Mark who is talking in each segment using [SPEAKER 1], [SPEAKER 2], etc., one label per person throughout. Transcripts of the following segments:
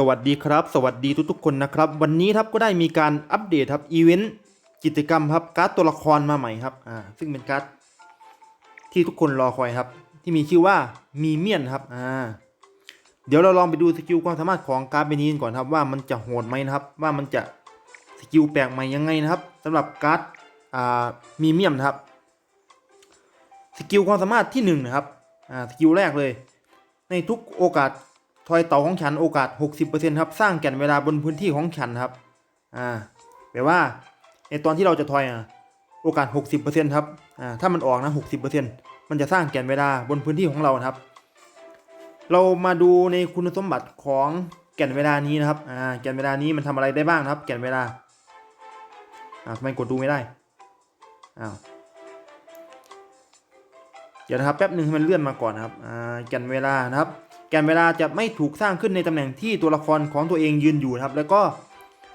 [SPEAKER 1] สวัสดีครับ สวัสดีทุกๆคนนะครับ วันนี้ครับก็ได้มีการอัปเดตครับอีเวนต์กิจกรรมครับการ์ดตัวละครมาใหม่ครับอ่าซึ่งเป็นการ์ดที่ทุกคนรอคอยครับ ที่มีชื่อว่ามีเมียนครับอ่าเดี๋ยวเราลองไปดูสกิลความสามารถของการ์ดใบนี้กันก่อนครับว่ามันจะโหดไหมนะครับ ว่ามันจะสกิลแปลกใหม่ยังไงนะครับสำหรับการ์ดอ่ามีเมียนนะครับสกิลความสามารถที่หนึ่งนะครับอ่าสกิลแรกเลย ในทุกโอกาส ทอยเต่าของฉันโอกาส 60%ครับ สร้างแก่นเวลาบนพื้นที่ของฉันครับ อ่า แปลว่าในตอนที่เราจะทอยอะ โอกาส 60%ครับ อ่า ถ้ามันออกนะ60%มันจะสร้างแก่นเวลาบนพื้นที่ของเรานะครับ เรามาดูในคุณสมบัติของแก่นเวลานี้นะครับ อ่า แก่นเวลานี้มันทำอะไรได้บ้างครับ แก่นเวลา อ่าทำไมกดดูไม่ได้ อ้าว เดี๋ยวนะครับแป๊บหนึ่งให้มันเลื่อนมาก่อนนะครับ อ่า แก่นเวลานะครับ แก่นเวลาจะไม่ถูกสร้างขึ้นในตำแหน่งที่ตัวละครของตัวเองยืนอยู่ครับ แล้วก็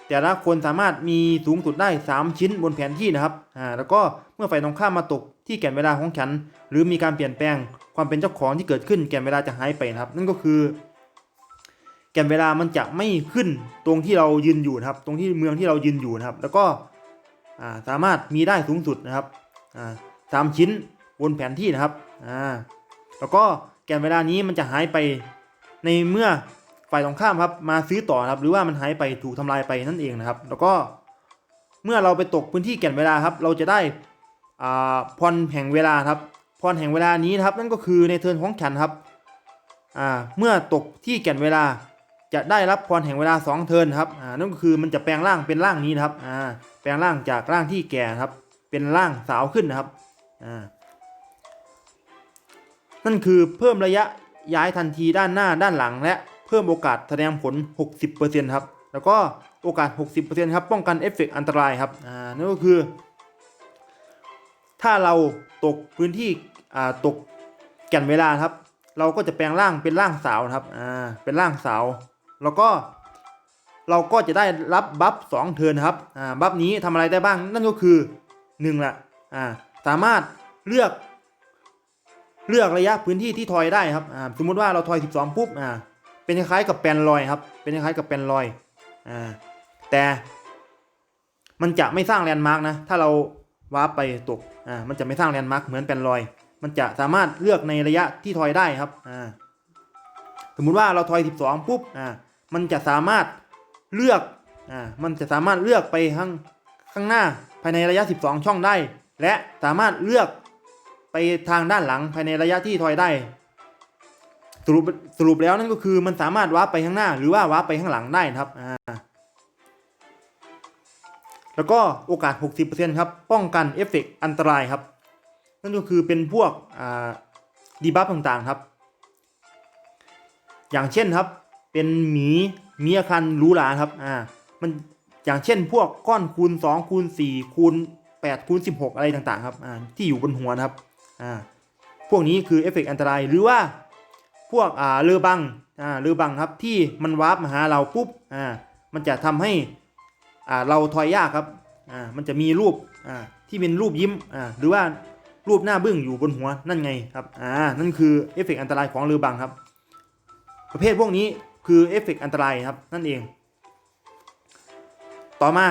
[SPEAKER 1] แต่ละคนสามารถมีสูงสุดได้ 3 ชิ้นบนแผนที่นะครับอ่าแล้วก็เมื่อฝ่ายตรงข้ามมาตกที่แก่นเวลาของฉัน หรือมีการเปลี่ยนแปลงความเป็นเจ้าของที่เกิดขึ้นแก่นเวลาจะหายไปนะครับ นั่นก็คือ แก่นเวลามันจะไม่ขึ้นตรงที่เรายืนอยู่นะครับ ตรงที่เมืองที่เรายืนอยู่นะครับ แล้วก็อ่าสามารถมีได้สูงสุดนะครับอ่าสามชิ้นบนแผนที่นะครับอ่าแล้วก็ แก่นเวลานี้มันจะหายไปในเมื่อฝ่ายตรงข้ามครับมาซื้อต่อครับ หรือว่ามันหายไปถูกทำลายไปนั่นเองนะครับ แล้วก็เมื่อเราไปตกพื้นที่แก่นเวลาครับ เราจะได้พรแห่งเวลาครับพรแห่งเวลานี้นะครับ นั่นก็คือในเทิร์นของฉันครับเมื่อตกที่แก่นเวลาจะได้รับพรแห่งเวลา 2 เทิร์นครับนั่นก็คือมันจะแปลงร่างเป็นร่างนี้นะครับแปลงร่างจากร่างที่แก่ครับ เป็นร่างสาวขึ้นนะครับ นั่นคือเพิ่มระยะย้ายทันทีด้านหน้าด้านหลัง และเพิ่มโอกาสแสดงผล 60%ครับแล้วก็โอกาส 60%ครับป้องกันเอฟเฟกต์อันตรายครับอ่านั่นก็คือ ถ้าเราตกพื้นที่อ่าตกแก่นเวลาครับ เราก็จะแปลงร่างเป็นร่างสาวครับอ่าเป็นร่างสาว แล้วก็เราก็จะได้รับบัฟสองเทิร์นครับอ่าบัฟนี้ทำอะไรได้บ้างนั่นก็คือหนึ่งละอ่าสามารถเลือก เลือกระยะพื้นที่ที่ทอยได้ครับอ่าสมมติว่าเราทอย 12 ปุ๊บอ่าเป็นคล้ายกับแปนลอยครับ เป็นคล้ายกับแปนลอยอ่าแต่มันจะไม่สร้างแลนด์มาร์กนะ ถ้าเราวาร์ปไปตกอ่ามันจะไม่สร้างแลนด์มาร์กเหมือนแปนลอย มันจะสามารถเลือกในระยะที่ทอยได้ครับอ่าสมมุติว่าเราทอย 12 ปุ๊บอ่ามันจะสามารถเลือกอ่ามันจะสามารถเลือกไปข้างข้างหน้าภายในระยะ 12 ช่องได้ และสามารถเลือก ไปทางด้านหลังภายในระยะที่ทอยได้ สรุปสรุปแล้วนั่นก็คือมันสามารถวาร์ปไปข้างหน้า หรือว่าวาร์ปไปข้างหลังได้นะครับอ่าแล้วก็โอกาส 60%ครับ ป้องกันเอฟเฟกต์อันตรายครับ นั่นก็คือเป็นพวกดีบัฟต่างๆครับ อย่างเช่นครับ เป็นหมีมีอาคารรูหราครับ อ่า มัน อย่างเช่นพวกก้อนคูณ 2 คูณ 4 คูณ 8 คูณ 16 อะไรต่างๆ ครับ อ่า ที่อยู่บนหัวนะครับ อ่าพวกนี้คือเอฟเฟกต์อันตรายหรือว่าพวกอ่าเรือบังอ่าเรือบังครับที่มันวาร์ปมาหาเราปุ๊บอ่ามันจะทำให้อ่าเราทอยยากครับอ่ามันจะมีรูปอ่าที่เป็นรูปยิ้มอ่าหรือว่ารูปหน้าบึ้งอยู่บนหัวนั่นไงครับอ่านั่นคือเอฟเฟกต์อันตรายของเรือบังครับ ประเภทพวกนี้คือเอฟเฟกต์อันตรายครับนั่นเอง ต่อมา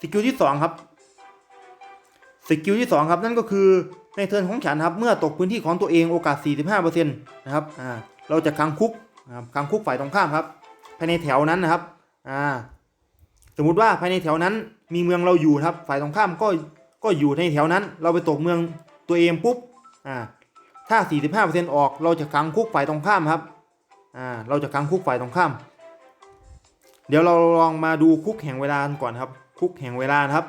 [SPEAKER 1] สกิลที่สองครับสกิลที่2ครับนั่นก็คือ ในเทิร์นของฉันครับ เมื่อตกพื้นที่ของตัวเองโอกาส 45%นะครับอ่าเราจะขังคุกนะครับขังคุกฝ่ายตรงข้ามครับ ภายในแถวนั้นนะครับอ่าสมมุติว่าภายในแถวนั้นมีเมืองเราอยู่ครับ ฝ่ายตรงข้ามก็ก็อยู่ในแถวนั้น เราไปตกเมืองตัวเองปุ๊บอ่าถ้า 45%ออกเราจะขังคุกฝ่ายตรงข้ามครับอ่าเราจะขังคุกฝ่ายตรงข้าม เดี๋ยวเราลองมาดูคุกแห่งเวลาก่อนครับ คุกแห่งเวลาครับ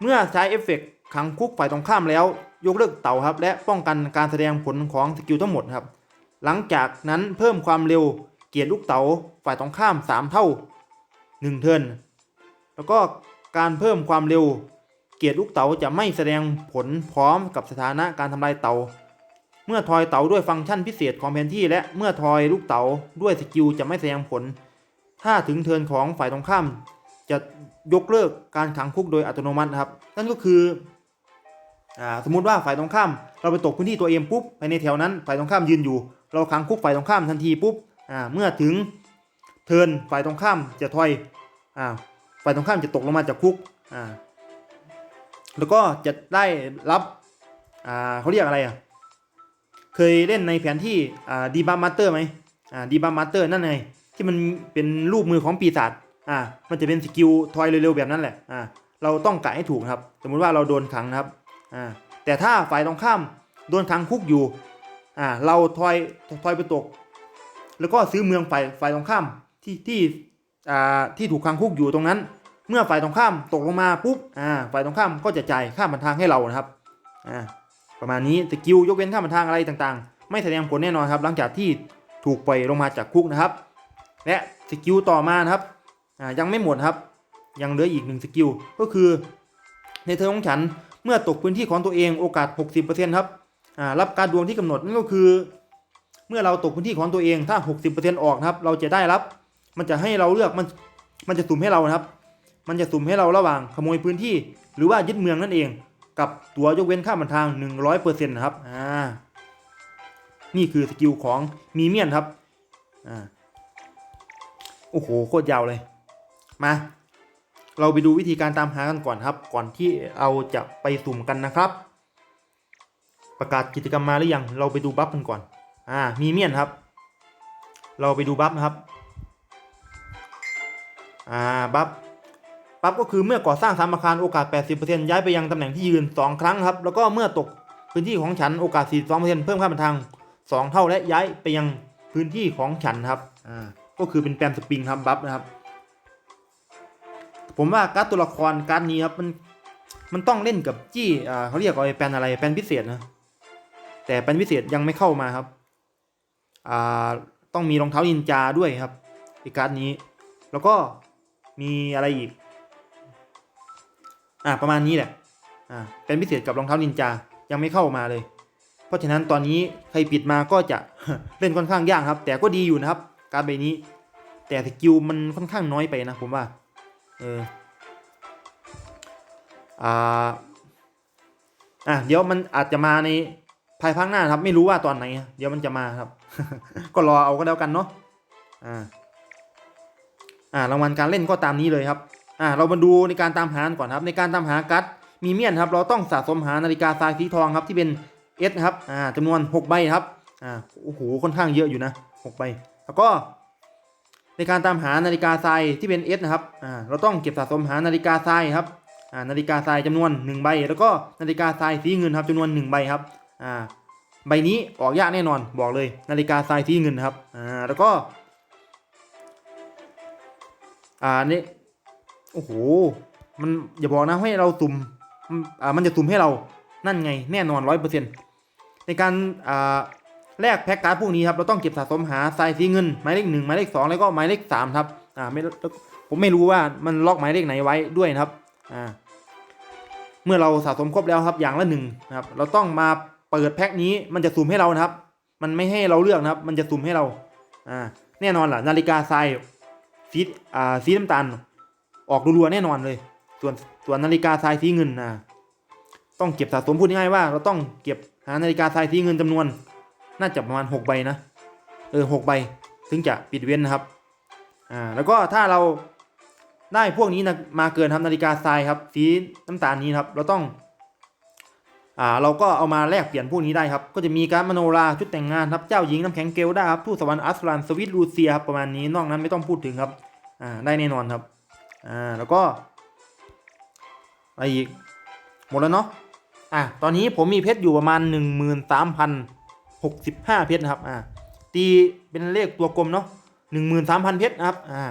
[SPEAKER 1] เมื่อใช้เอฟเฟกต์ขังคุกฝ่ายตรงข้ามแล้ว ยกเลิกเต่าครับและป้องกันการแสดงผลของสกิลทั้งหมดครับ หลังจากนั้นเพิ่มความเร็วเกียรติลูกเต๋าฝ่ายตรงข้าม 3 เท่า 1 เทิร์นแล้วก็การเพิ่มความเร็ว เกียรติลูกเต๋าจะไม่แสดงผลพร้อมกับสถานะการทำลายเต๋าเมื่อทอยเต๋าด้วยฟังก์ชันพิเศษของแผนที่ และเมื่อทอยลูกเต๋าด้วยสกิลจะไม่แสดงผล ถ้าถึงเทิร์นของฝ่ายตรงข้าม จะยกเลิกการขังคุกโดยอัตโนมัติครับ นั่นก็คือ อ่าสมมุติว่าฝ่ายตรงข้าม เราไปตกพื้นที่ตัวเองปุ๊บภายในแถวนั้นฝ่ายตรงข้ามยืนอยู่ เราขังคุกฝ่ายตรงข้ามทันทีปุ๊บอ่าเมื่อถึงเทินฝ่ายตรงข้ามจะทอยอ่าฝ่ายตรงข้ามจะตกลงมาจากคุกอ่าแล้วก็จะได้รับอ่าเขาเรียกอะไรอะเคยเล่นในแผนที่อ่าดีบัมมาสเตอร์ไหมอ่าดีบัมมาสเตอร์นั่นไงที่มันเป็นรูปมือของปีศาจอ่ามันจะเป็นสกิลทอยเร็วๆแบบนั้นแหละอ่าเราต้องกะให้ถูกครับ สมมุติว่าเราโดนขังนะครับ อ่าแต่ถ้าฝ่ายตรงข้ามโดนขังคุกอยู่อ่าเราทอยทอยไปตก แล้วก็ซื้อเมืองฝ่ายฝ่ายตรงข้ามที่ที่อ่าที่ถูกขังคุกอยู่ตรงนั้น เมื่อฝ่ายตรงข้ามตกลงมาปุ๊บอ่าฝ่ายตรงข้ามก็จะจ่ายค่าบันทางให้เรานะครับอ่าประมาณนี้สกิลยกเว้นค่าบันทางอะไรต่างๆ ไม่แสดงผลแน่นอนครับ หลังจากที่ถูกปล่อยลงมาจากคุกนะครับ และสกิลต่อมานะครับอ่ายังไม่หมดครับ ยังเหลืออีกหนึ่งสกิลก็คือในเทอมของฉัน เมื่อตกพื้นที่ของตัวเองโอกาส 60%ครับรับการดวงที่กำหนดนั่นก็คือ เมื่อเราตกพื้นที่ของตัวเองถ้า 60%ออกนะครับ เราจะได้รับ มันจะให้เราเลือกมันมันจะสุ่มให้เรานะครับ มันจะสุ่มให้เราระหว่างขโมยพื้นที่ หรือว่ายึดเมืองนั่นเอง กับตัวยกเว้นค่าบันทาง 100%นะครับอ่านี่คือสกิลของมีเมียนครับอ่าโอ้โหโคตรยาวเลยมา เราไปดูวิธีการตามหากันก่อนครับ ก่อนที่เราจะไปสุ่มกันนะครับ ประกาศกิจกรรมมาหรือยัง เราไปดูบัฟกันก่อน อ่า มีเมียนครับ เราไปดูบัฟนะครับ อ่า บัฟ บัฟก็คือเมื่อก่อสร้างสามอาคารโอกาส 80%ย้ายไปยังตำแหน่งที่ยืน 2 ครั้งครับ แล้วก็เมื่อตกพื้นที่ของฉันโอกาส 42%เพิ่มค่าบันทาง 2 เท่าและย้ายไปยังพื้นที่ของฉันครับ อ่า ก็คือเป็นแปมสปริงครับบัฟนะครับ ผมว่าการ์ดตัวละครการ์ดนี้ครับมันมันต้องเล่นกับจี้อ่าเขาเรียกว่าแปลนอะไรแปลนพิเศษนะแต่แปลนพิเศษยังไม่เข้ามาครับอ่าต้องมีรองเท้านินจาด้วยครับอีกการ์ดนี้ แล้วก็มีอะไรอีกอ่าประมาณนี้แหละอ่าเป็นพิเศษกับรองเท้านินจายังไม่เข้ามาเลย เพราะฉะนั้นตอนนี้ใครปิดมาก็จะเล่นค่อนข้างยากครับ แต่ก็ดีอยู่นะครับ การดใบนี้ แต่สกิลมันค่อนข้างน้อยไปนะผมว่า อออ่าอะเดี๋ยวมันอาจจะมาในภายภาคหน้าครับ ไม่รู้ว่าตอนไหน เดี๋ยวมันจะมาครับ ก็รอเอาก็แล้วกันเนาะอ่าอ่ารางวัลการเล่นก็ตามนี้เลยครับอ่าเรามาดูในการตามหาก่อนครับ ในการตามหากัดมีเมียนครับ เราต้องสะสมหานาฬิกาทรายสีทองครับที่เป็นเอสครับอ่าจำนวน 6 ใบครับอ่าโอ้โหค่อนข้างเยอะอยู่นะ 6 ใบ แล้วก็ ในการตามหานาฬิกาทรายที่เป็น S นะครับอ่าเราต้องเก็บสะสมหานาฬิกาทรายครับอ่านาฬิกาทรายจำนวน 1 ใบ แล้วก็นาฬิกาทรายสีเงินครับจำนวน 1 ใบครับอ่าใบนี้ออกยากแน่นอนบอกเลย นาฬิกาทรายสีเงินครับอ่าแล้วก็อ่านี่โอ้โหมันอย่าบอกนะให้เราสุ่มมันอ่ามันจะสุ่มให้เรานั่นไงแน่นอนร้อยเปอร์เซ็นต์ในการอ่า แลกแพ็กการ์ดพวกนี้ครับเราต้องเก็บสะสมหาทรายสีเงินหมายเลขหนึ่งหมายเลขสองแล้วก็หมายเลขสามครับอ่าไม่ผมไม่รู้ว่ามันล็อกหมายเลขไหนไว้ด้วยนะครับอ่าเมื่อเราสะสมครบแล้วครับอย่างละหนึ่งนะครับเราต้องมาเปิดแพ็กนี้มันจะสุ่มให้เรานะครับ มันไม่ให้เราเลือกนะครับ มันจะสุ่มให้เราอ่าแน่นอนล่ะนาฬิกาทรายสีอ่าสีน้ำตาลออกรัวๆแน่นอนเลย ส่วนส่วนนาฬิกาทรายสีเงินนะต้องเก็บสะสมพูดง่ายๆว่า เราต้องเก็บหานาฬิกาทรายสีเงินจำนวน น่าจะประมาณ 6 ใบนะเออหกใบถึงจะปิดเว้นนะครับอ่าแล้วก็ถ้าเราได้พวกนี้นะมาเกินครับนาฬิกาทรายครับสีน้ำตาลนี้ครับเราต้องอ่าเราก็เอามาแลกเปลี่ยนพวกนี้ได้ครับ ก็จะมีการมโนราชุดแต่งงานครับเจ้าหญิงน้ำแข็งเกลได้ครับทูตสวรรค์อัสลันสวิตลูเซียครับประมาณนี้นอกนั้นไม่ต้องพูดถึงครับอ่าได้แน่นอนครับอ่าแล้วก็อะไรอีกหมดแล้วเนาะอะตอนนี้ผมมีเพชรอยู่ประมาณ 1 3 0 0 0 65 เพชรนะครับอ่าตีเป็นเลขตัวกลมเนาะ13,000 เพชรนะครับอ่า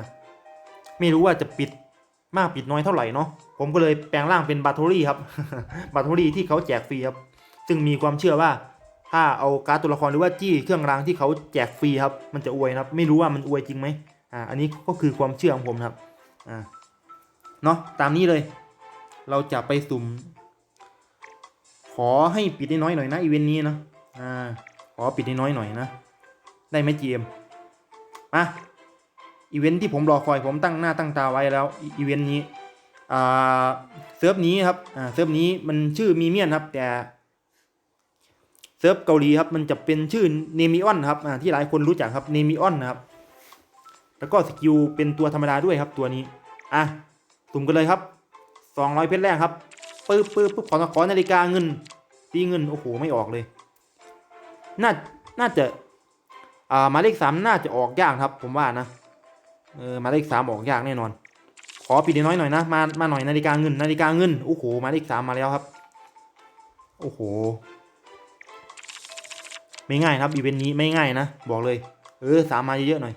[SPEAKER 1] ไม่รู้ว่าจะปิดมากปิดน้อยเท่าไหร่เนาะผมก็เลยแปลงร่างเป็นบาทอรี่ครับบาทอรี่ที่เขาแจกฟรีครับซึ่งมีความเชื่อว่าถ้าเอาการ์ดตัวละครหรือว่าจี้เครื่องรางที่เขาแจกฟรีครับ มันจะอวยนะครับ ไม่รู้ว่ามันอวยจริงไหมอ่าอันนี้ก็คือความเชื่อของผมครับอ่าเนาะตามนี้เลย เราจะไปสุ่ม ขอให้ปิดน้อยหน่อยนะอีเวนต์นี้นะอ่า ขอปิดน้อยหน่อยนะ ได้ไหม GM มมาอีเวนท์ที่ผมรอคอยผมตั้งหน้าตั้งตาไว้แล้วอีเวนต์นี้อ่าเซิร์ฟนี้ครับอ่าเซิร์ฟนี้มันชื่อมีเมียนครับ แต่เซิร์ฟเกาหลีครับมันจะเป็นชื่อเนมิออนครับอ่าที่หลายคนรู้จักครับเนมิออนนะครับ แล้วก็สกิลเป็นตัวธรรมดาด้วยครับตัวนี้อะสุ่มกันเลยครับ200เพชรแรกครับปึ๊บปึ๊บปึ๊บขอขอนาฬิกาเงินตีเงินโอ้โหไม่ออกเลย น่าน่าจะอ่าหมายเลขสามน่าจะออกยากครับ ผมว่านะเออหมายเลขสามออกยากแน่นอน ขอปิดน้อยหน่อยนะมามาหน่อยนาฬิกาเงินนาฬิกาเงินโอ้โหหมายเลขสามมาแล้วครับโอ้โห ไม่ง่ายครับอีเวนต์นี้ไม่ง่ายนะบอกเลย เออสามมาเยอะๆหน่อย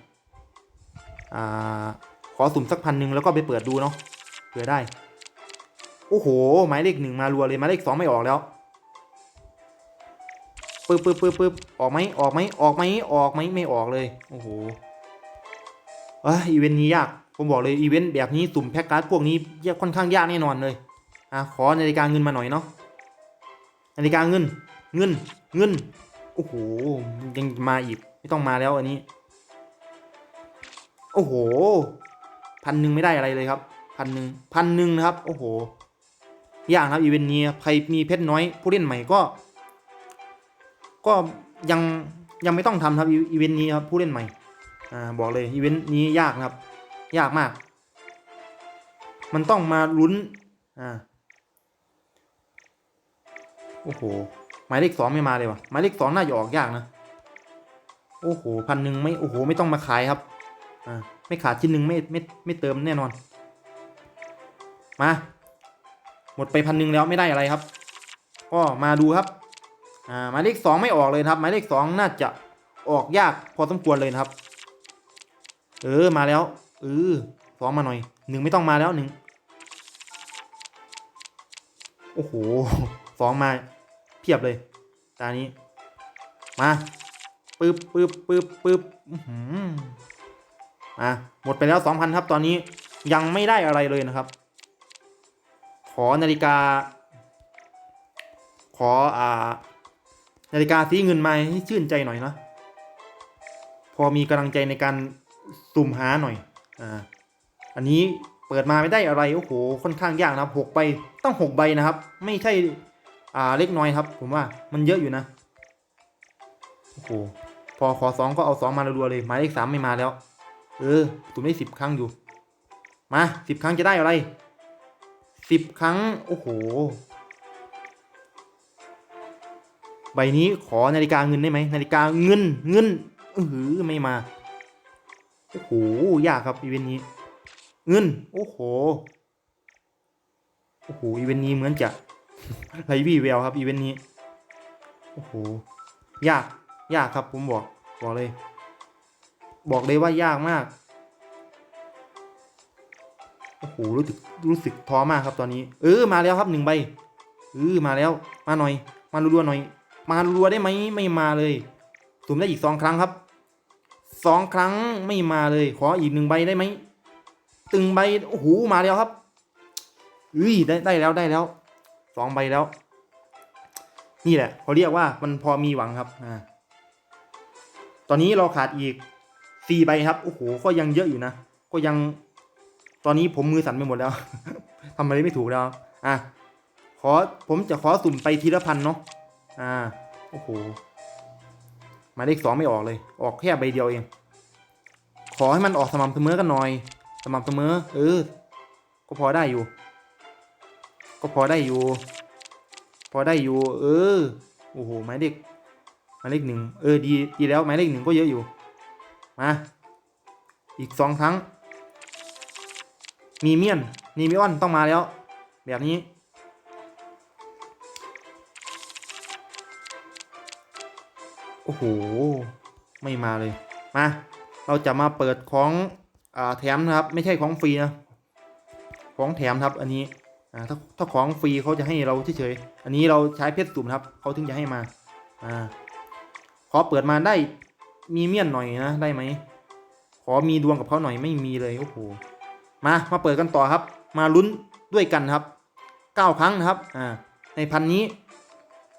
[SPEAKER 1] อ่าขอสุ่มสักพันหนึ่งแล้วก็ไปเปิดดูเนาะเผื่อได้ โอ้โหหมายเลขหนึ่งมารัวเลยหมายเลขสองไม่ออกแล้ว ปึ๊บปึ๊บปึ๊บปึ๊บออกไหมออกไหมออกไหมออกไหมไม่ออกเลย โอ้โหเอ้ยอีเวนต์นี้ยาก ผมบอกเลยอีเวนต์แบบนี้สุ่มแพ็กการ์ดพวกนี้ยากค่อนข้างยากแน่นอนเลย อะขอนาฬิกาเงินมาหน่อยเนาะ นาฬิกาเงิน เงิน เงิน โอ้โห ยังมาอีก ไม่ต้องมาแล้วอันนี้ โอ้โห พันหนึ่งไม่ได้อะไรเลยครับ พันหนึ่งพันหนึ่งนะครับ โอ้โห ยากครับอีเวนต์นี้ ใครมีเพชรน้อย ผู้เล่นใหม่ก็ ก็ยังยังไม่ต้องทำครับอีเวนต์นี้ครับผู้เล่นใหม่อ่าบอกเลยอีเวนต์นี้ยากนะครับ ยากมาก มันต้องมาลุ้นอ่าโอ้โหหมายเลขสองไม่มาเลยวะหมายเลขสองน่าจะออกยากนะโอ้โหพันหนึ่งไม่โอ้โหไม่ต้องมาขายครับอ่าไม่ขาดชิ้นหนึ่งไม่ไม่ไม่เติมแน่นอน มา หมดไปพันหนึ่งแล้วไม่ได้อะไรครับ ก็มาดูครับ อ่าหมายเลขสองไม่ออกเลยครับ หมายเลขสองน่าจะออกยากพอสมควรเลยครับ เออมาแล้วเออสองมาหน่อยหนึ่งไม่ต้องมาแล้วหนึ่งโอ้โหสองมาเพียบเลยตานี้มาปึ๊บปึ๊บปึ๊บปึ๊บอื้อหือมาหมดไปแล้วสองพันครับ ตอนนี้ยังไม่ได้อะไรเลยนะครับ ขอนาฬิกา ขออ่า นาฬิกาสีเงินมาให้ชื่นใจหน่อยนะพอมีกำลังใจในการสุ่มหาหน่อยอ่าอันนี้เปิดมาไม่ได้อะไรโอ้โหค่อนข้างยากนะครับหกใบต้องหกใบนะครับ ไม่ใช่อ่าเล็กน้อยครับ ผมว่ามันเยอะอยู่นะโอ้โหพอขอสองก็เอาสองมารัวเลยหมายเลขสามไม่มาแล้ว เออสุ่มได้สิบครั้งอยู่ มาสิบครั้งจะได้อะไรสิบครั้ง โอ้โห ใบนี้ขอนาฬิกาเงินได้ไหมนาฬิกาเงินเงินเออไม่มาโอ้โหยากครับอีเวนต์นี้ เงินโอ้โหโอ้โหอีเวนต์นี้เหมือนจะไรวี่แววครับอีเวนต์นี้โอ้โหยากยากครับผมบอกบอกเลย บอกเลยว่ายากมากโอ้โหรู้สึกรู้สึกท้อมากครับตอนนี้ เออมาแล้วครับหนึ่งใบเออมาแล้ว มาหน่อย มารัวๆหน่อย มารัวได้ไหมไม่มาเลยสุ่มได้อีกสองครั้งครับสองครั้งไม่มาเลย ขออีกหนึ่งใบได้ไหมตึงใบโอ้โหมาแล้วครับอุ้ยได้ได้แล้วได้แล้วสองใบแล้ว นี่แหละเขาเรียกว่ามันพอมีหวังครับอ่าตอนนี้เราขาดอีกสี่ใบครับโอ้โหก็ยังเยอะอยู่นะก็ยังตอนนี้ผมมือสั่นไปหมดแล้ว ทำอะไรไม่ถูกแล้วอะขอผมจะขอสุ่มไปทีละพันเนาะ อ่า โอ้โหหมายเลขสองไม่ออกเลย ออกแค่ใบเดียวเอง ขอให้มันออกสม่ำเสมอกันหน่อย สม่ำเสมอ เออ ก็พอได้อยู่ ก็พอได้อยู่ พอได้อยู่ เออ โอ้โหหมายเลขหมายเลขหนึ่ง เออ ดี ดีแล้ว หมายเลขหนึ่งก็เยอะอยู่ มา อีกสองครั้ง มีเมียน มีมิออนต้องมาแล้ว แบบนี้ โอ้โห ไม่มาเลย มา เราจะมาเปิดของอ่าแถมนะครับ ไม่ใช่ของฟรีนะ ของแถมครับ อันนี้อ่าถ้าถ้าของฟรีเขาจะให้เราเฉยๆ อันนี้เราใช้เพชรสุ่มครับ เขาถึงจะให้มา อ่า ขอเปิดมาได้มีเมียนหน่อยนะ ได้ไหม ขอมีดวงกับเขาหน่อยไม่มีเลย โอ้โห มา มาเปิดกันต่อครับ มาลุ้นด้วยกันครับเก้าครั้งนะครับ อ่า ในพันนี้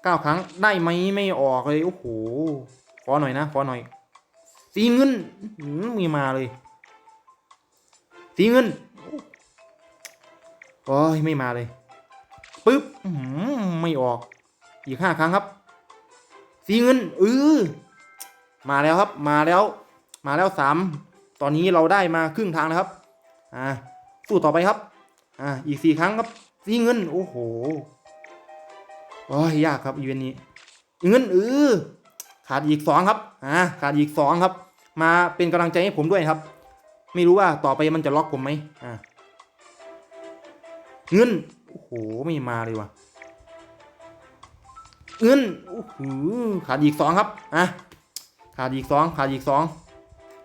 [SPEAKER 1] เก้าครั้งได้ไหมไม่ออกเลย โอ้โหขอหน่อยนะขอหน่อย สีเงินมีมาเลย สีเงินโอ้ยไม่มาเลยปึ๊บไม่ออก อีกห้าครั้งครับ สีเงินเออมาแล้วครับ มาแล้ว มาแล้วสามตอนนี้เราได้มาครึ่งทางแล้วครับอ่าสู้ต่อไปครับ อ่า อีกสี่ครั้งครับสีเงิน โอ้โห โอ้ยยากครับอีเวนต์นี้เงินเออขาดอีกสองครับอ่าขาดอีกสองครับ มาเป็นกำลังใจให้ผมด้วยครับ ไม่รู้ว่าต่อไปมันจะล็อกผมไหมอ่าเงินโอ้โหไม่มาเลยว่ะเงินโอ้โหขาดอีกสองครับอะขาดอีกสองขาดอีกสอง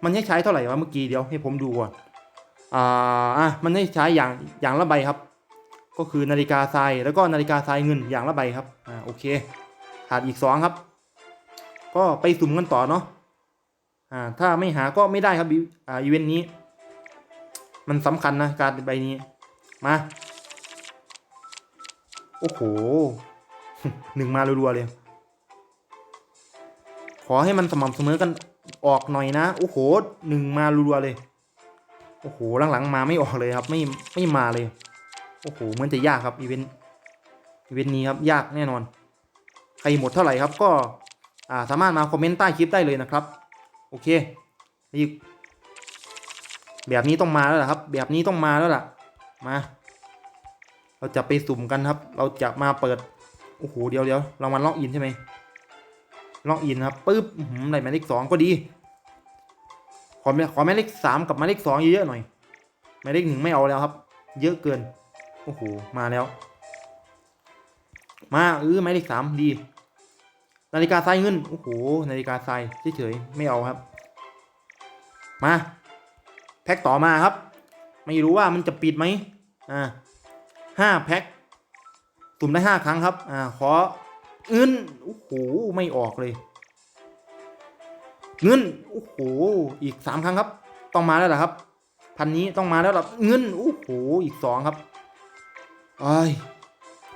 [SPEAKER 1] มันให้ใช้เท่าไหร่วะเมื่อกี้เดี๋ยวให้ผมดูก่อนอ่าอะมันให้ใช้อย่างอย่างละใบครับ ก็คือนาฬิกาทรายแล้วก็นาฬิกาทรายเงินอย่างละใบครับอ่าโอเคขาดอีกสองครับ ก็ไปสุ่มกันต่อเนาะอ่าถ้าไม่หาก็ไม่ได้ครับอ่าอีเวนต์นี้ มันสำคัญนะการใบนี้มาโอ้โหหนึ่งมารัวๆเลย ขอให้มันสม่ำเสมอกันออกหน่อยนะ โอ้โหหนึ่งมารัวๆเลย โอ้โหหลังๆมาไม่ออกเลยครับ ไม่ไม่มาเลย โอ้โหเหมือนจะยากครับอีเวนต์อีเวนต์นี้ครับยากแน่นอน ใครหมดเท่าไหร่ครับก็อ่าสามารถมาคอมเมนต์ใต้คลิปได้เลยนะครับ โอเคอีกแบบนี้ต้องมาแล้วล่ะครับ แบบนี้ต้องมาแล้วล่ะ มา เราจะไปสุ่มกันครับ เราจะมาเปิด โอ้โห เดี๋ยวเดี๋ยวเรามาล็อกอินใช่ไหมล็อกอินครับปึ๊บอื้อหือได้หมายเลขสองก็ดี ขอม่ขอหมายเลขสามกับหมายเลขสองเยอะๆหน่อยหมายเลขหนึ่งไม่เอาแล้วครับ เยอะเกิน โอ้โห มาแล้ว มาเออหมายเลขสามดี นาฬิกาทรายเงิน โอ้โห นาฬิกาทรายเฉยๆไม่เอาครับ มา แพ็คต่อมาครับ ไม่รู้ว่ามันจะปิดไหมอ่าห้าแพ็คตุ่มได้ห้าครั้งครับ อ่า ขอเงินโอ้โห ไม่ออกเลย เงิน โอ้โห อีกสามครั้งครับ ต้องมาแล้วล่ะครับ พันนี้ต้องมาแล้วล่ะ เงิน โอ้โห อีกสองครับ ไอ้ย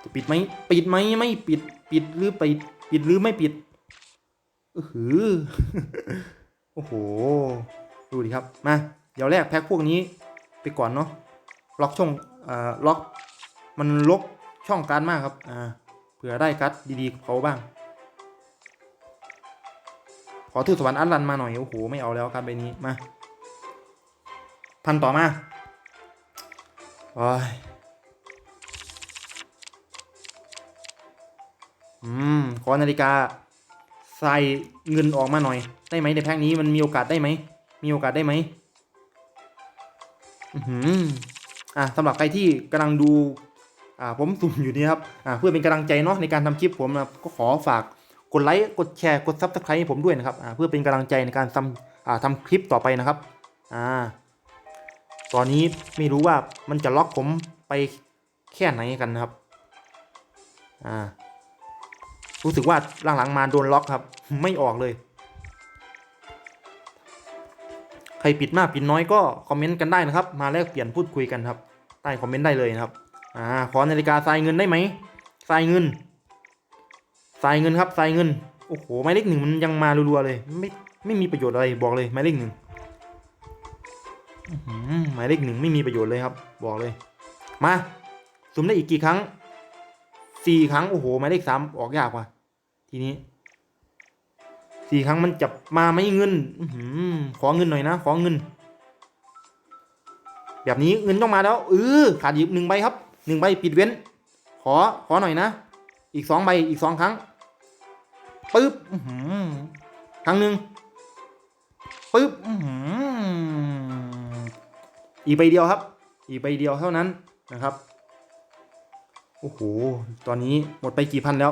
[SPEAKER 1] จะปิดไหมปิดไหมไม่ปิดปิดหรือปิดปิดหรือไม่ปิดเออหือโอ้โห ดูดิครับ มา เดี๋ยวแรกแพ็คพวกนี้ไปก่อนเนาะ ล็อกช่องอ่าล็อก มันลกช่องการดมากครับ อ่า เผื่อได้กัดดีๆกับเขาบ้าง ขอทูตสวรรค์อัลลันมาหน่อย โอ้โห ไม่เอาแล้วการใบนี้ มา พันต่อมาโอ้ย อืม ขอนาฬิกา ใส่เงินออกมาหน่อย ได้ไหมในแพ็คนี้มันมีโอกาสได้ไหม มีโอกาสได้ไหมอือหืออะสำหรับใครที่กำลังดู อ่า ผมสุ่มอยู่นี่ครับ อ่า เพื่อเป็นกำลังใจเนาะในการทำคลิปผมนะก็ขอฝากกดไลค์ กดแชร์ กดซับสไครต์ให้ผมด้วยนะครับ อ่า เพื่อเป็นกำลังใจในการทำอ่าทำคลิปต่อไปนะครับ อ่า ตอนนี้ไม่รู้ว่ามันจะล็อกผมไปแค่ไหนกันนะครับ อ่า รู้สึกว่าหลังๆมาโดนล็อกครับ ไม่ออกเลย ใครปิดมากปิดน้อยก็คอมเมนต์กันได้นะครับ มาแลกเปลี่ยนพูดคุยกันครับ ใต้คอมเมนต์ได้เลยนะครับ อ่า ขอนาฬิกาทรายเงินได้ไหมทรายเงินทรายเงินครับทรายเงิน โอ้โหหมายเลขหนึ่งมันยังมารัวๆเลย ไม่ไม่มีประโยชน์อะไรบอกเลยหมายเลขหนึ่งหมายเลขหนึ่งไม่มีประโยชน์เลยครับ บอกเลย มาสุ่มได้อีกกี่ครั้งสี่ครั้ง โอ้โหหมายเลขสามออกยากว่ะ ทีนี้สี่ครั้งมันจะมาไม่เงินอขอเงินหน่อยนะ ขอเงิน แบบนี้เงินต้องมาแล้วเออขาดอีกหนึ่งใบครับหนึ่งใบปิดเว้น ขอขอหน่อยนะ อีกสองใบอีกสองครั้งปึ๊บอือครั้งหนึ่งปึ๊บอือออีกใบเดียวครับ อีกใบเดียวเท่านั้นนะครับโอ้โหตอนนี้หมดไปกี่พันแล้ว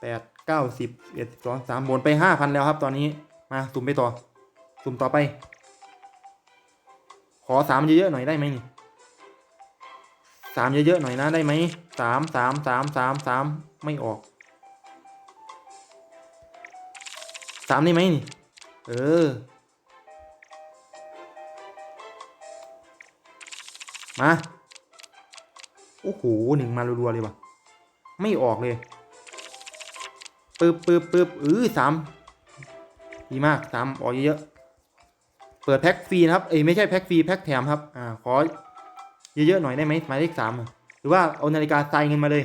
[SPEAKER 1] แปด เก้าสิบเอ็ดสองสามบนไปห้าพันแล้วครับ ตอนนี้มาสุ่มไปต่อ สุ่มต่อไป ขอสามเยอะๆหน่อยได้ไหมนี่สามเยอะๆหน่อยนะได้ไหมสามสามสามสามสามไม่ออกสามได้ไหมนี่ เออ มา โอ้โหหนึ่งมารัวๆเลยว่ะ ไม่ออกเลย ปึ๊บปึ๊บปึ๊บเออสามดีมากสามออกเยอะๆเปิดแพ็คฟรีนะครับ เอ้ยไม่ใช่แพ็คฟรีแพ็คแถมครับ อ่าขอเยอะๆหน่อยได้ไหมหมายเลขสามหรือว่าเอานาฬิกาทรายเงินมาเลย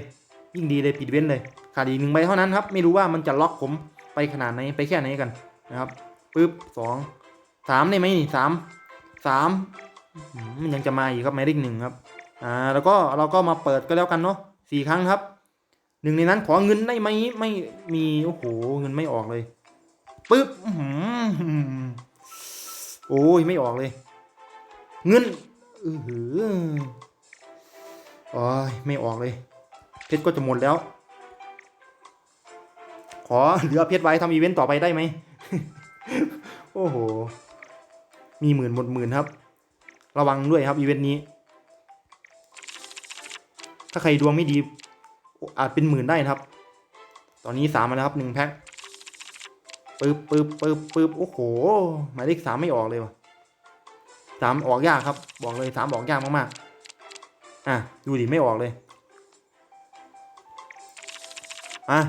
[SPEAKER 1] ยิ่งดีเลยปิดเว้นเลย ขาดอีกหนึ่งใบเท่านั้นครับ ไม่รู้ว่ามันจะล็อกผมไปขนาดไหนไปแค่ไหนกันนะครับปึ๊บสองสามได้ไหมนี่สามสามมันยังจะมาอีกครับหมายเลขหนึ่งครับ อ่า แล้วก็เราก็มาเปิดก็แล้วกันเนาะสี่ครั้งครับ หนึ่งในนั้นขอเงินได้ไหมไม่มีโอ้โหเงินไม่ออกเลยปึ๊บโอ้ยไม่ออกเลย เงินอือหือโอ้ยไม่ออกเลย เพชรก็จะหมดแล้ว ขอเหลือเพชรไว้ทำอีเวนต์ต่อไปได้ไหมโอ้โห มีหมื่นหมดหมื่นครับ ระวังด้วยครับอีเวนต์นี้ ถ้าใครดวงไม่ดี อาจเป็นหมื่นได้นะครับ ตอนนี้สามมาแล้วครับหนึ่งแพ็คปึ๊บปึ๊บปึ๊บปึ๊บโอ้โห หมายเลขสามไม่ออกเลยว่ะสามออกยากครับ บอกเลยสามออกยากมากๆอะดูดิไม่ออกเลยอะ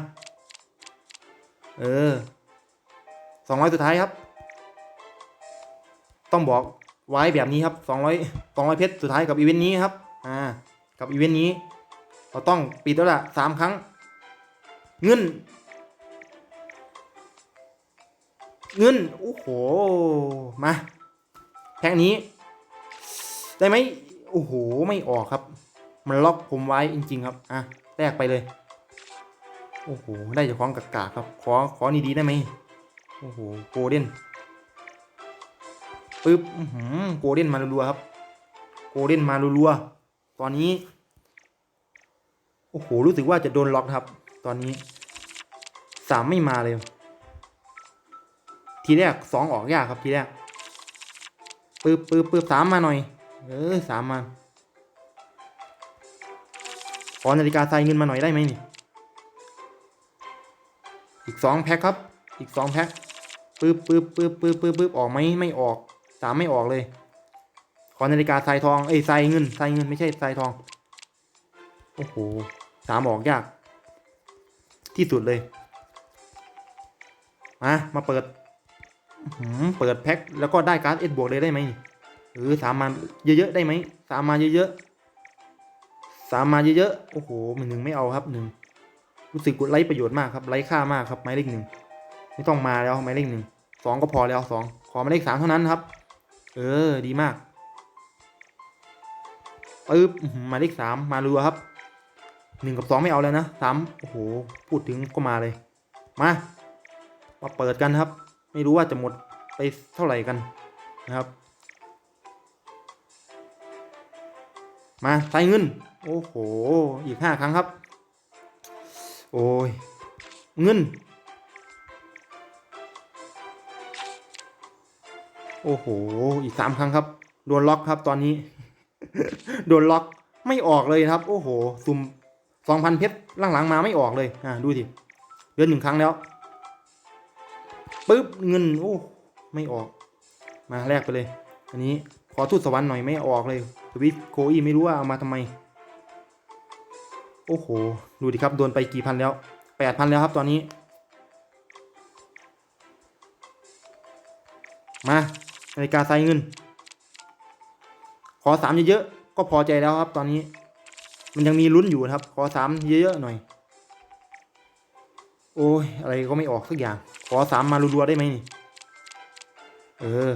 [SPEAKER 1] เออสองร้อยสุดท้ายครับ ต้องบอกไว้แบบนี้ครับสองร้อยสองร้อยเพชรสุดท้ายกับอีเวนต์นี้ครับ อ่า กับอีเวนต์นี้ เราต้องปิดแล้วล่ะสามครั้ง เงิน เงิน โอ้โห มา แพ็คนี้ ได้ไหมโอ้โห ไม่ออกครับ มันล็อกผมไว้จริง ๆ ครับ อะแลกไปเลย โอ้โห ได้จากของกากาครับ ขอ ขอนี่ดีได้ไหมโอ้โห โกลเด้นปึ๊บอื้อหือโกลเด้นมารัวๆครับ โกลเด้นมารัวๆ ตอนนี้ โอ้โห รู้สึกว่าจะโดนล็อกครับ ตอนนี้สามไม่มาเลย ทีแรกสองออกยากครับทีแรกปึ๊บปึ๊บปึ๊บสามมาหน่อย เออสามมา ขอนาฬิกาทรายเงินมาหน่อยได้ไหมนี่ อีกสองแพ็คครับ อีกสองแพ็คปึ๊บปึ๊บปึ๊บปึ๊บปึ๊บปึ๊บออกไหมไม่ออกสามไม่ออกเลย ขอนาฬิกาทรายทอง เอ้ยทรายเงินทรายเงินไม่ใช่ทรายทอง โอ้โห สามออกยาก ที่สุดเลย มา มาเปิดเปิดแพ็คแล้วก็ได้การ์ดเอ็ดบวกเลยได้ไหมเออสามมาเยอะๆได้ไหมสามมาเยอะๆสามมาเยอะๆโอ้โหมันหนึ่งไม่เอาครับหนึ่งรู้สึกไร้ประโยชน์มากครับไร้ค่ามากครับหมายเลขหนึ่งไม่ต้องมาแล้วหมายเลขหนึ่งสองก็พอแล้วสองขอหมายเลขสามเท่านั้นครับ เออดีมากปึ๊บอื้อหือหมายเลขสามมารัวครับ หนึ่งกับสองไม่เอาแล้วนะสามโอ้โห พูดถึงก็มาเลย มา มาเปิดกันครับ ไม่รู้ว่าจะหมดไปเท่าไหร่กันนะครับ มาใส่เงิน โอ้โห อีกห้าครั้งครับ โอ้ย เงิน โอ้โห อีกสามครั้งครับ โดนล็อกครับตอนนี้ โดนล็อกไม่ออกเลยครับ โอ้โหซุ่ม สองพันเพชรหลังๆมาไม่ออกเลย อ่าดูสิเดือนหนึ่งครั้งแล้วปึ๊บเงินโอ้ไม่ออก มาแลกไปเลย อันนี้ขอทูตสวรรค์หน่อยไม่ออกเลยสวิตโคอีไม่รู้ว่าเอามาทำไม โอ้โห ดูดิครับโดนไปกี่พันแล้วแปดพันแล้วครับตอนนี้ มานาฬิกาใส่เงิน ขอสามเยอะๆก็พอใจแล้วครับตอนนี้ มันยังมีลุ้นอยู่นะครับ ขอสามเยอะๆหน่อย โอ้ย อะไรก็ไม่ออกสักอย่าง ขอสามมารัวๆได้ไหมนี่ เออ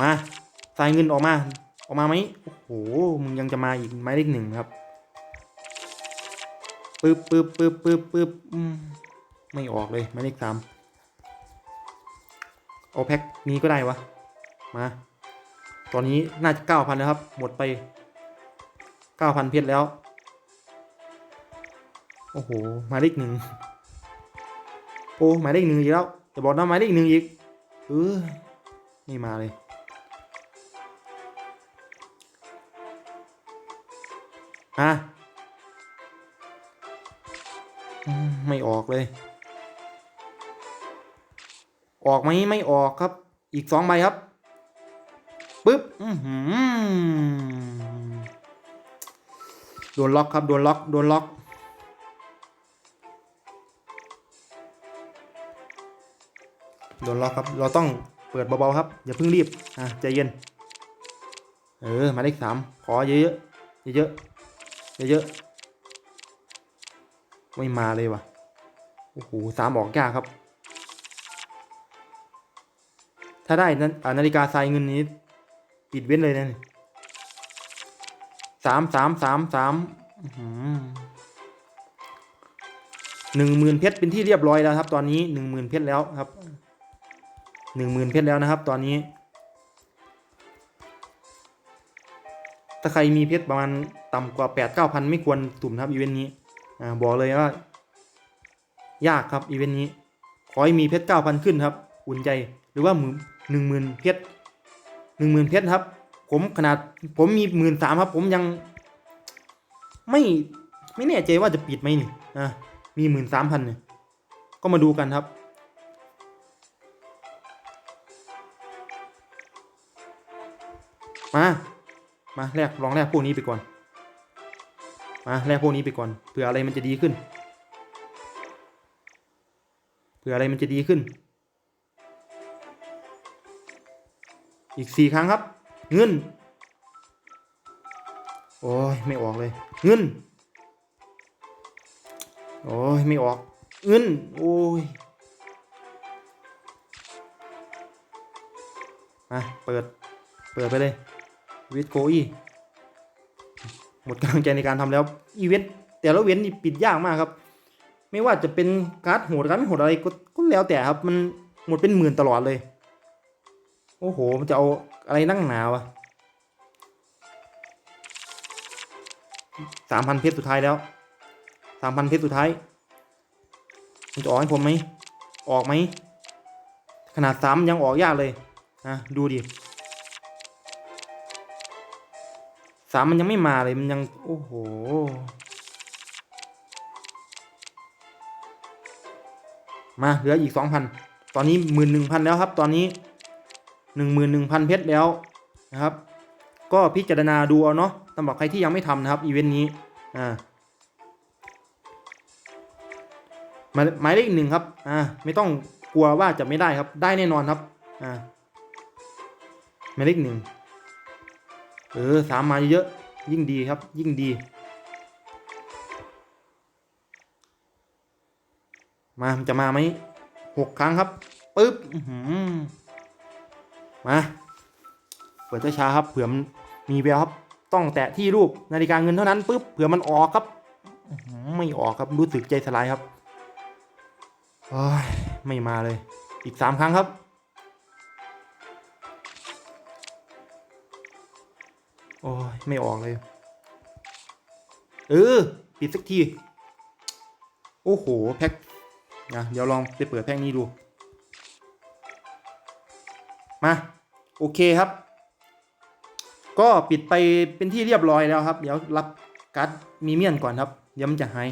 [SPEAKER 1] มาใส่เงินออกมา ออกมาไหมโอ้โห มึงยังจะมาอีกไม้เลขหนึ่งครับปึ๊บปึ๊บปึ๊บปึ๊บปึ๊บไม่ออกเลยไม้เลขสามเอาแพ็คนี้ก็ได้วะ มา ตอนนี้น่าจะเก้าพันแล้วครับ หมดไปเก้าพันเพชรแล้ว โอ้โหหมายเลขหนึ่งโอ้หมายเลขหนึ่งอีกแล้วจะบอกนะหมายเลขหนึ่งอีกเออไม่มาเลยฮะไม่ออกเลย ออกไหมไม่ออกครับ อีกสองใบครับ ปึ๊บโดนล็อกครับ โดนล็อก โดนล็อก โดนล็อกครับ เราต้องเปิดเบาๆครับ อย่าเพิ่งรีบ อะ ใจเย็น เออ มาเลขสาม ขอเยอะๆ เยอะๆ เยอะๆ ไม่มาเลยว่ะ โอ้โหสามออกยากครับ ถ้าได้นั้นนาฬิกาทรายเงินนี้ ปิดเว้นเลยนะนี่สามสามสามสามหนึ่งหมื่นเพชรเป็นที่เรียบร้อยแล้วครับ ตอนนี้หนึ่งหมื่นเพชรแล้วครับหนึ่งหมื่นเพชรแล้วนะครับ ตอนนี้ ถ้าใครมีเพชรประมาณต่ำกว่าแปดเก้าพันไม่ควรสุ่มครับอีเวนต์นี้อ่าบอกเลยว่ายากครับอีเวนต์นี้ ขอให้มีเพชรเก้าพันขึ้นครับ อุ่นใจหรือว่าหมื่นหนึ่งหมื่นเพชร หนึ่งหมื่นเพชรครับ ผมขนาดผมมีหมื่นสามครับ ผมยัง ไม่ไม่แน่ใจว่าจะปิดไหมนี่อะมีหมื่นสามพันเนี่ยก็มาดูกันครับ มา มาแลกลองแลกพวกนี้ไปก่อน มาแลกพวกนี้ไปก่อนเผื่ออะไรมันจะดีขึ้นเผื่ออะไรมันจะดีขึ้น อีกสี่ครั้งครับ เงิน โอ้ยไม่ออกเลย เงิน โอ้ยไม่ออก เงิน โอ้ยมาเปิด เปิดไปเลยวิดโกอีหมดกำลังใจในการทำแล้ว อีเวนต์แต่ละเวนต์นี่ปิดยากมากครับ ไม่ว่าจะเป็นการ์ดโหดการ์ดไม่โหดอะไรก็แล้วแต่ครับ มันหมดเป็นหมื่นตลอดเลย โอ้โห มันจะเอาอะไรนั่งหนาวะสามพันเพชรสุดท้ายแล้วสามพันเพชรสุดท้าย มันจะออกให้ผมไหม ออกไหม ขนาดสามยังออกยากเลยนะดูดิสามมันยังไม่มาเลย มันยัง โอ้โห มาเหลืออีกสองพัน ตอนนี้หมื่นหนึ่งพันแล้วครับ ตอนนี้ หนึ่งหมื่นหนึ่งพันเพชรแล้วนะครับ ก็พิจารณาดูเอาเนาะสำหรับใครที่ยังไม่ทำนะครับอีเวนต์นี้อ่าหมายเลขหนึ่งครับอ่าไม่ต้องกลัวว่าจะไม่ได้ครับได้แน่นอนครับอ่าหมายเลขหนึ่งเออสามมาเยอะๆยิ่งดีครับ ยิ่งดี มาจะมาไหมหกครั้งครับปึ๊บ มาเปิดช้าๆครับเผื่อมันมีแววครับต้องแตะที่รูปนาฬิกาเงินเท่านั้นปึ๊บเผื่อมันออกครับไม่ออกครับรู้สึกใจสลายครับอไม่มาเลย อีกสามครั้งครับโอ้ยไม่ออกเลย เออปิดสักที โอ้โห แพ็คนะเดี๋ยวลองไปเปิดแพ็คนี้ดู มา โอเคครับ ก็ปิดไปเป็นที่เรียบร้อยแล้วครับ เดี๋ยวรับการ์ดมีเมียนก่อนครับเดี๋ยวมันจะหาย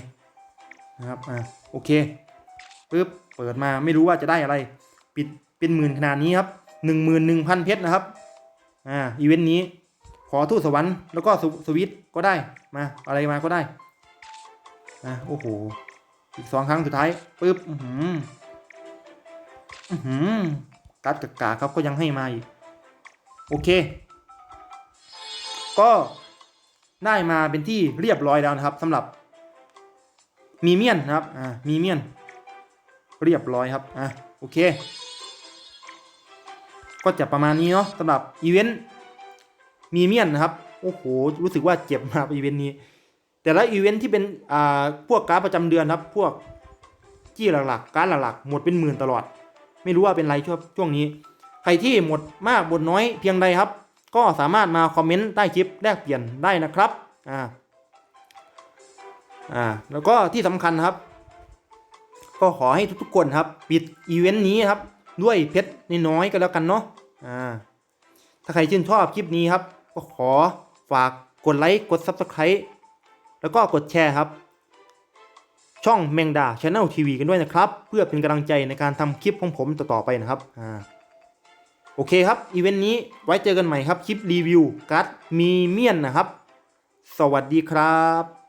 [SPEAKER 1] นะครับอ่าโอเคปึ๊บเปิดมาไม่รู้ว่าจะได้อะไร ปิดเป็นหมื่นขนาดนี้ครับหนึ่งหมื่นหนึ่งพันเพชรนะครับอ่าอีเวนต์นี้ ขอทูตสวรรค์แล้วก็สวสวิตก็ได้มาอะไรมาก็ได้อะโอ้โหอีกสองครั้งสุดท้ายปึ๊บอือหืออือหือกัดกากาครับก็ยังให้มาอีก โอเค ก็ได้มาเป็นที่เรียบร้อยแล้วนะครับสำหรับ มีเมียนนะครับอ่ามีเมียน เรียบร้อยครับอะโอเค ก็จะประมาณนี้เนาะสำหรับอีเวนต์มีเมียนนะครับโอ้โหรู้สึกว่าเจ็บมาอีเวนต์นี้ แต่ละอีเวนต์ที่เป็นอ่าพวกการดประจำเดือนครับ พวกจี้หลักๆการดหลักๆหมดเป็นหมื่นตลอด ไม่รู้ว่าเป็นไรช่วงช่วงนี้ ใครที่หมดมากหมดน้อยเพียงใดครับ ก็สามารถมาคอมเมนต์ใต้คลิปแลกเปลี่ยนได้นะครับอ่าอ่าแล้วก็ที่สำคัญครับ ก็ขอให้ทุกๆคนครับ ปิดอีเวนต์นี้ครับ ด้วยเพชรน้อยก็แล้วกันเนาะอ่าถ้าใครชื่นชอบคลิปนี้ครับ ก็ขอฝากกดไลค์กด Subscribe แล้วก็กดแชร์ครับ ช่องแมงดาช n แนลทีวีกันด้วยนะครับ เพื่อเป็นกำลังใจในการทำคลิปของผมต่อๆไปนะครับอ่า โอเคครับ อีเวนต์นี้ไว้เจอกันใหม่ครับ คลิปรีวิวการ์ดมีเมียนนะครับ สวัสดีครับ